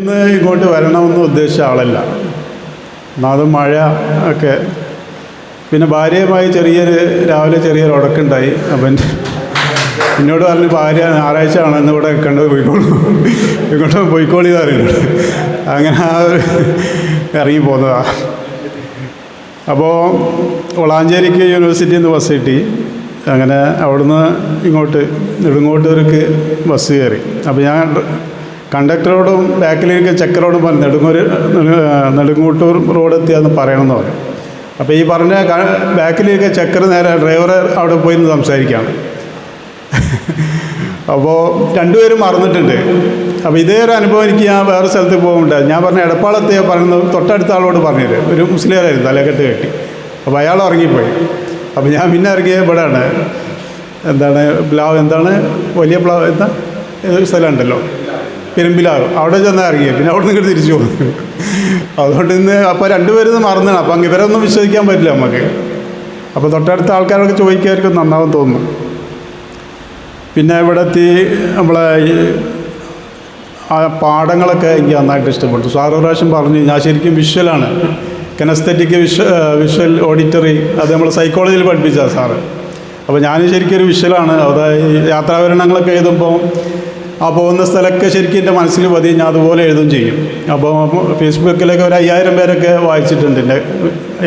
ഇന്ന് ഇങ്ങോട്ട് വരണമെന്ന് ഉദ്ദേശിച്ച ആളല്ല. ഒന്നാമത് മഴ ഒക്കെ. പിന്നെ ഭാര്യയുമായി ചെറിയൊരു രാവിലെ ചെറിയൊരു ഉടക്കുണ്ടായി. അപ്പം എന്നോട് പറഞ്ഞു ഭാര്യ ഞായറാഴ്ച ആണ് ഇന്ന് ഇവിടെ കണ്ടത് പോയിക്കോളൂ. ഇങ്ങോട്ട് പോയിക്കോളി പറയുന്നുണ്ട് അങ്ങനെ ആ ഒരു ഇറങ്ങി പോന്നതാ. അപ്പോൾ വളാഞ്ചേരിക്ക് യൂണിവേഴ്സിറ്റിയിൽ നിന്ന് ബസ് കിട്ടി. അങ്ങനെ അവിടുന്ന് ഇങ്ങോട്ട് നെടുങ്ങോട്ടൂർക്ക് ബസ് കയറി. അപ്പോൾ ഞാൻ കണ്ടക്ടറോടും ബാക്കിലിരിക്കുന്ന ചെക്കറോടും പറഞ്ഞു നെടുങ്ങൂർ നെടുങ്ങൂട്ടൂർ റോഡ് എത്തിയാന്ന് പറയണമെന്ന് പറഞ്ഞു. അപ്പോൾ ഈ പറഞ്ഞ ബാക്കിലിരിക്കുന്ന ചെക്കർ നേരെ ഡ്രൈവറെ അവിടെ പോയി നിന്ന് സംസാരിക്കുകയാണ് അപ്പോൾ രണ്ടുപേരും മറന്നിട്ടുണ്ട്. അപ്പോൾ ഇതേ ഒരു അനുഭവം എനിക്ക് ഞാൻ വേറെ സ്ഥലത്ത് പോകുന്നുണ്ട്. ഞാൻ പറഞ്ഞ എടപ്പാളത്തെ പറയുന്നത് തൊട്ടടുത്ത ആളോട് പറഞ്ഞത് ഒരു മുസ്ലിമാരായിരുന്നു തലക്കെട്ട് കെട്ടി. അപ്പോൾ അയാൾ ഇറങ്ങിപ്പോയി അപ്പോൾ ഞാൻ പിന്നെ ഇറങ്ങിയ ഇവിടെയാണ് എന്താണ് പ്ലാവ് എന്താണ്? വലിയ പ്ലാവ് എന്താ? സ്ഥലമുണ്ടല്ലോ പെരുമ്പിലാവ് അവിടെ ചെന്നാൽ ഇറങ്ങിയത് പിന്നെ അവിടെ നിന്ന് തിരിച്ചു പോകുന്നു അതുകൊണ്ട് ഇന്ന് അപ്പോൾ രണ്ടുപേരും മറന്നാണ്. അങ്ങ് ഇവരൊന്നും വിശ്വസിക്കാൻ പറ്റില്ല നമുക്ക്. അപ്പോൾ തൊട്ടടുത്ത ആൾക്കാരൊക്കെ ചോദിക്കായിരിക്കും നന്നാവും തോന്നുന്നു. പിന്നെ ഇവിടെ എത്തി നമ്മളെ ആ പാഠങ്ങളൊക്കെ എനിക്ക് നന്നായിട്ട് ഇഷ്ടപ്പെട്ടു. സാറ് പ്രാവശ്യം പറഞ്ഞു ഞാൻ ശരിക്കും വിഷ്വലാണ് കനസ്തറ്റിക് വിഷ്വ വിഷ്വൽ ഓഡിറ്ററി അത് നമ്മൾ സൈക്കോളജിയിൽ പഠിപ്പിച്ച സാറ്. അപ്പോൾ ഞാൻ ശരിക്കും ഒരു വിഷ്വലാണ് അതായത് യാത്രാവരണങ്ങളൊക്കെ എഴുതുമ്പോൾ ആ പോകുന്ന സ്ഥലമൊക്കെ ശരിക്കും എന്റെ മനസ്സിൽ പതി ഞാൻ അതുപോലെ എഴുതും ചെയ്യും. അപ്പോൾ ഫേസ്ബുക്കിലൊക്കെ ഒരു അയ്യായിരം പേരൊക്കെ വായിച്ചിട്ടുണ്ട് എന്റെ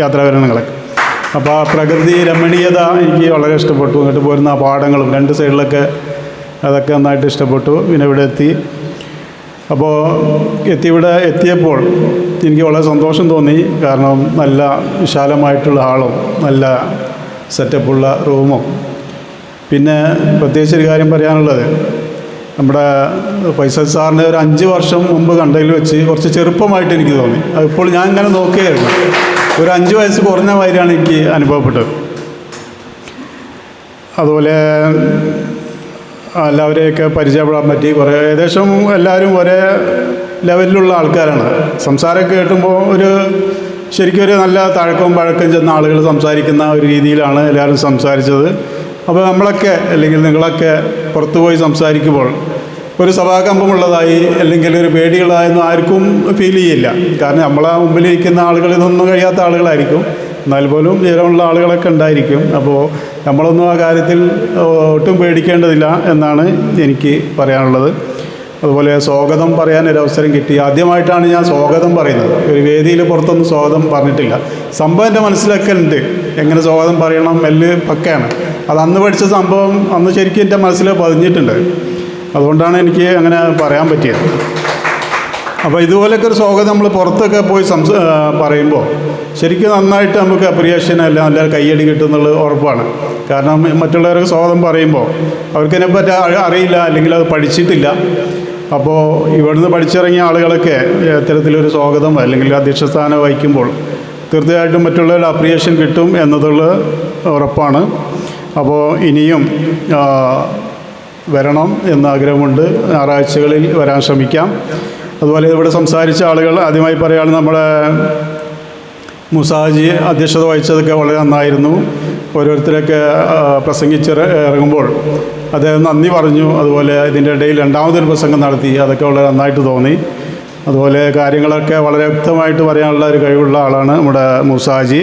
യാത്രാവിവരണങ്ങളൊക്കെ അപ്പോൾ ആ പ്രകൃതി രമണീയത എനിക്ക് വളരെ ഇഷ്ടപ്പെട്ടു. എന്നിട്ട് പോരുന്ന ആ പാടങ്ങളും രണ്ട് സൈഡിലൊക്കെ അതൊക്കെ നന്നായിട്ട് ഇഷ്ടപ്പെട്ടു. പിന്നെ ഇവിടെ എത്തി. അപ്പോൾ എത്തി ഇവിടെ എത്തിയപ്പോൾ എനിക്ക് വളരെ സന്തോഷം തോന്നി. കാരണം നല്ല വിശാലമായിട്ടുള്ള ഹാളും നല്ല സെറ്റപ്പുള്ള റൂമും. പിന്നെ പ്രത്യേകിച്ച് ഒരു കാര്യം പറയാനുള്ളത്. നമ്മുടെ ഫൈസൽ സാറിനെ ഒരു അഞ്ച് വർഷം മുമ്പ് കണ്ടതിൽ വെച്ച് കുറച്ച് ചെറുപ്പമായിട്ട് എനിക്ക് തോന്നി. അതിപ്പോൾ ഞാൻ ഇങ്ങനെ നോക്കുകയായിരുന്നു. ഒരു അഞ്ച് വയസ്സ് കുറഞ്ഞ മാതിരിയാണ് എനിക്ക് അനുഭവപ്പെട്ടത്. അതുപോലെ എല്ലാവരെയൊക്കെ പരിചയപ്പെടാൻ പറ്റി. കുറേ ഏകദേശം എല്ലാവരും ഒരേ ലെവലിലുള്ള ആൾക്കാരാണ്. സംസാരം കേട്ടുമ്പോൾ ഒരു ശരിക്കും ഒരു നല്ല തഴക്കവും പഴക്കം ചെന്ന ആളുകൾ സംസാരിക്കുന്ന ഒരു രീതിയിലാണ് എല്ലാവരും സംസാരിച്ചത്. അപ്പോൾ നമ്മളൊക്കെ അല്ലെങ്കിൽ നിങ്ങളൊക്കെ പുറത്തു പോയി സംസാരിക്കുമ്പോൾ ഒരു സഭാകമ്പമുള്ളതായി അല്ലെങ്കിൽ ഒരു പേടിയുള്ളതായി ആർക്കും ഫീൽ ചെയ്യില്ല. കാരണം നമ്മളെ മുമ്പിൽ ഇരിക്കുന്ന നിന്നൊന്നും ഇതൊന്നും കഴിയാത്ത ആളുകളായിരിക്കും. എന്നാൽ പോലും വിവരമുള്ള ആളുകളൊക്കെ ഉണ്ടായിരിക്കും. അപ്പോൾ നമ്മളൊന്നും ആ കാര്യത്തിൽ ഒട്ടും പേടിക്കേണ്ടതില്ല എന്നാണ് എനിക്ക് പറയാനുള്ളത്. അതുപോലെ സ്വാഗതം പറയാൻ ഒരു അവസരം കിട്ടി. ആദ്യമായിട്ടാണ് ഞാൻ സ്വാഗതം പറയുന്നത്. ഒരു വേദിയിൽ പുറത്തൊന്നും സ്വാഗതം പറഞ്ഞിട്ടില്ല. സംഭവം എന്റെ മനസ്സിലൊക്കെ ഉണ്ട്. എങ്ങനെ സ്വാഗതം പറയണം എല്ല് പക്കയാണ്. അത് അന്ന് പഠിച്ച സംഭവം അന്ന് ശരിക്കും എന്റെ മനസ്സിൽ പതിഞ്ഞിട്ടുണ്ട്. അതുകൊണ്ടാണ് എനിക്ക് അങ്ങനെ പറയാൻ പറ്റിയത്. അപ്പോൾ ഇതുപോലെയൊക്കെ ഒരു സ്വാഗതം നമ്മൾ പുറത്തൊക്കെ പോയി സംസ പറയുമ്പോൾ ശരിക്കും നന്നായിട്ട് നമുക്ക് അപ്രിയേഷൻ അല്ല നല്ല കയ്യടി കിട്ടുന്നുള്ളത് ഉറപ്പാണ്. കാരണം മറ്റുള്ളവർക്ക് സ്വാഗതം പറയുമ്പോൾ അവർക്കതിനെ പറ്റി അറിയില്ല അല്ലെങ്കിൽ അത് പഠിച്ചിട്ടില്ല. അപ്പോൾ ഇവിടുന്ന് പഠിച്ചിറങ്ങിയ ആളുകളൊക്കെ ഇത്തരത്തിലൊരു സ്വാഗതം അല്ലെങ്കിൽ അധ്യക്ഷസ്ഥാനം വഹിക്കുമ്പോൾ തീർച്ചയായിട്ടും മറ്റുള്ളവരുടെ അപ്രിയേഷൻ കിട്ടും എന്നതുള്ളത് ഉറപ്പാണ്. അപ്പോൾ ഇനിയും വരണം എന്ന ആഗ്രഹമുണ്ട് ഞായറാഴ്ചകളിൽ വരാൻ ശ്രമിക്കാം. അതുപോലെ ഇവിടെ സംസാരിച്ച ആളുകൾ ആദ്യമായി പറയുകയാണ് നമ്മുടെ മുസാജി അധ്യക്ഷത വഹിച്ചതൊക്കെ വളരെ നന്നായിരുന്നു. ഓരോരുത്തരൊക്കെ പ്രസംഗിച്ച് ഇറങ്ങുമ്പോൾ അദ്ദേഹം നന്ദി പറഞ്ഞു. അതുപോലെ ഇതിന്റെ ഇടയിൽ രണ്ടാമതൊരു പ്രസംഗം നടത്തി. അതൊക്കെ വളരെ നന്നായിട്ട് തോന്നി. അതുപോലെ കാര്യങ്ങളൊക്കെ വളരെ വ്യക്തമായിട്ട് പറയാനുള്ള ഒരു കഴിവുള്ള ആളാണ് നമ്മുടെ മുസാജി.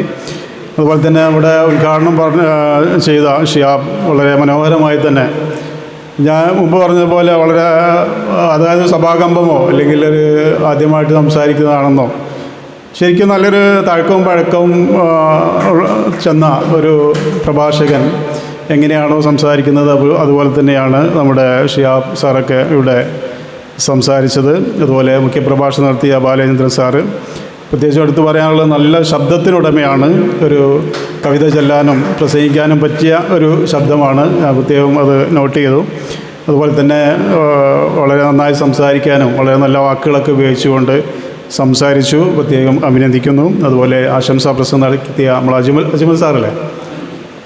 അതുപോലെ തന്നെ ഇവിടെ ഉദ്ഘാടനം പറഞ്ഞ ചെയ്ത ഷിയാബ് വളരെ മനോഹരമായി തന്നെ. ഞാൻ മുമ്പ് പറഞ്ഞതുപോലെ വളരെ അതായത് സഭാകമ്പമോ അല്ലെങ്കിൽ ഒരു ആദ്യമായിട്ട് സംസാരിക്കുന്നതാണെന്നോ. ശരിക്കും നല്ലൊരു തഴക്കവും പഴക്കവും ചെന്ന ഒരു പ്രഭാഷകൻ എങ്ങനെയാണോ സംസാരിക്കുന്നത് അതുപോലെ തന്നെയാണ് നമ്മുടെ ഷിയാബ് സാറൊക്കെ ഇവിടെ സംസാരിച്ചത്. അതുപോലെ മുഖ്യപ്രഭാഷണം നടത്തിയ ബാലചന്ദ്രൻ സാറ് പ്രത്യേകിച്ച് എടുത്തു പറയാനുള്ള നല്ല ശബ്ദത്തിനുടമയാണ്. ഒരു കവിത ചെല്ലാനും പ്രസംഗിക്കാനും പറ്റിയ ഒരു ശബ്ദമാണ്. പ്രത്യേകം അത് നോട്ട് ചെയ്തു. അതുപോലെ തന്നെ വളരെ നന്നായി സംസാരിക്കാനും വളരെ നല്ല വാക്കുകളൊക്കെ ഉപയോഗിച്ചുകൊണ്ട് സംസാരിച്ചു. പ്രത്യേകം അഭിനന്ദിക്കുന്നു. അതുപോലെ ആശംസാ പ്രസംഗം നടത്തിയ നമ്മൾ അജ്മൽ അജ്മൽ സാറല്ലേ?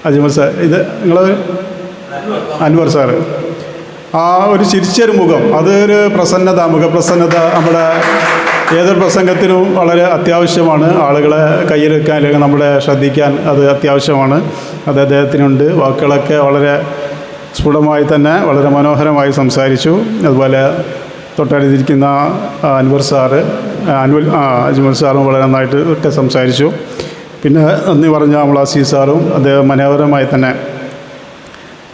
അജ്മൽ സാർ ഇത് നിങ്ങൾ അൻവർ സാറ്. ആ ഒരു ചിരിച്ചൊരു മുഖം. അതൊരു പ്രസന്നത മുഖപ്രസന്നത നമ്മുടെ ഏതൊരു പ്രസംഗത്തിനും വളരെ അത്യാവശ്യമാണ്. ആളുകളെ കയ്യിലെടുക്കാൻ അല്ലെങ്കിൽ നമ്മളെ ശ്രദ്ധിക്കാൻ അത് അത്യാവശ്യമാണ്. അത് അദ്ദേഹത്തിനുണ്ട്. വാക്കുകളൊക്കെ വളരെ സ്ഫുടമായി തന്നെ വളരെ മനോഹരമായി സംസാരിച്ചു. അതുപോലെ തൊട്ടടുത്തിരിക്കുന്ന അൻവർ സാറ് അൻവൽ അജ്മൽ സാറും വളരെ നന്നായിട്ട് ഒക്കെ സംസാരിച്ചു. പിന്നെ നന്ദി പറഞ്ഞ അമലാസി സാറും അദ്ദേഹം മനോഹരമായി തന്നെ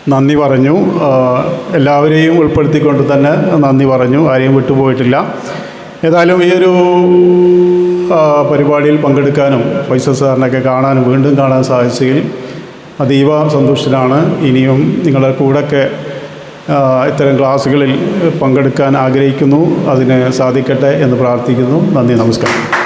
നന്ദി പറഞ്ഞു. എല്ലാവരെയും ഉൾപ്പെടുത്തിക്കൊണ്ട് തന്നെ നന്ദി പറഞ്ഞു. ആരെയും വിട്ടുപോയിട്ടില്ല. ഏതായാലും ഈ ഒരു പരിപാടിയിൽ പങ്കെടുക്കാനും ഫൈസൽ സാറിനൊക്കെ കാണാനും വീണ്ടും കാണാൻ സാധിച്ചതിൽ അതീവ സന്തുഷ്ടനാണ്. ഇനിയും നിങ്ങളുടെ കൂടെയൊക്കെ ഇത്തരം ക്ലാസ്സുകളിൽ പങ്കെടുക്കാൻ ആഗ്രഹിക്കുന്നു. അതിന് സാധിക്കട്ടെ എന്ന് പ്രാർത്ഥിക്കുന്നു. നന്ദി നമസ്കാരം.